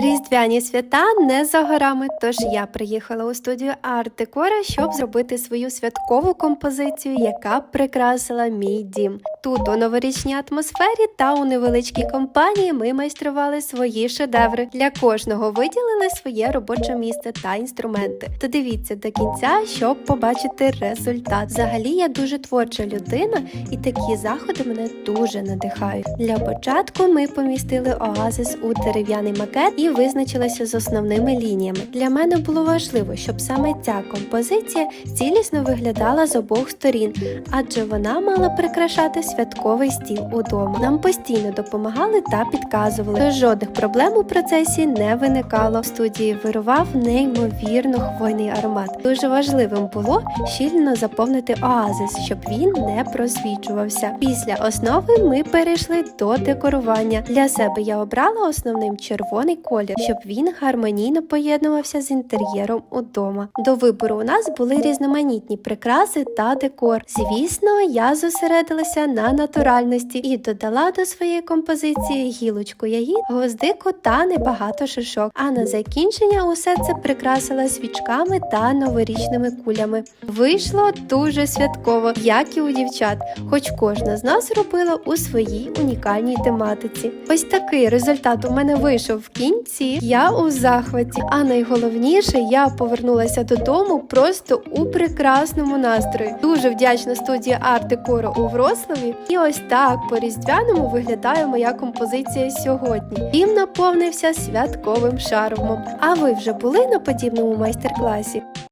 Ri Різдвяні свята не за горами, тож я приїхала у студію Арт Декора, щоб зробити свою святкову композицію, яка прикрасила мій дім. Тут у новорічній атмосфері та у невеличкій компанії ми майстрували свої шедеври. Для кожного виділили своє робоче місце та інструменти. Додивіться до кінця, щоб побачити результат. Взагалі я дуже творча людина, і такі заходи мене дуже надихають. Для початку ми помістили оазис у дерев'яний макет і визначилися з основними лініями. Для мене було важливо, щоб саме ця композиція цілісно виглядала з обох сторін, адже вона мала прикрашати святковий стіл удома. Нам постійно допомагали та підказували. Тож жодних проблем у процесі не виникало. В студії вирував неймовірно хвойний аромат. Дуже важливим було щільно заповнити оазис, щоб він не просвічувався. Після основи ми перейшли до декорування. Для себе я обрала основним червоний колір, щоб він гармонійно поєднувався з інтер'єром удома. До вибору у нас були різноманітні прикраси та декор. Звісно, я зосередилася на натуральності і додала до своєї композиції гілочку яїд, гвоздику та небагато шишок. А на закінчення усе це прикрасила свічками та новорічними кулями. Вийшло дуже святково, як і у дівчат, хоч кожна з нас робила у своїй унікальній тематиці. Ось такий результат у мене вийшов в кінці. Я у захваті. А найголовніше, я повернулася додому просто у прекрасному настрої. Дуже вдячна студії Арт Декору у Врославі. І ось так по різдвяному виглядає моя композиція сьогодні. Він наповнився святковим шармом. А ви вже були на подібному майстер-класі?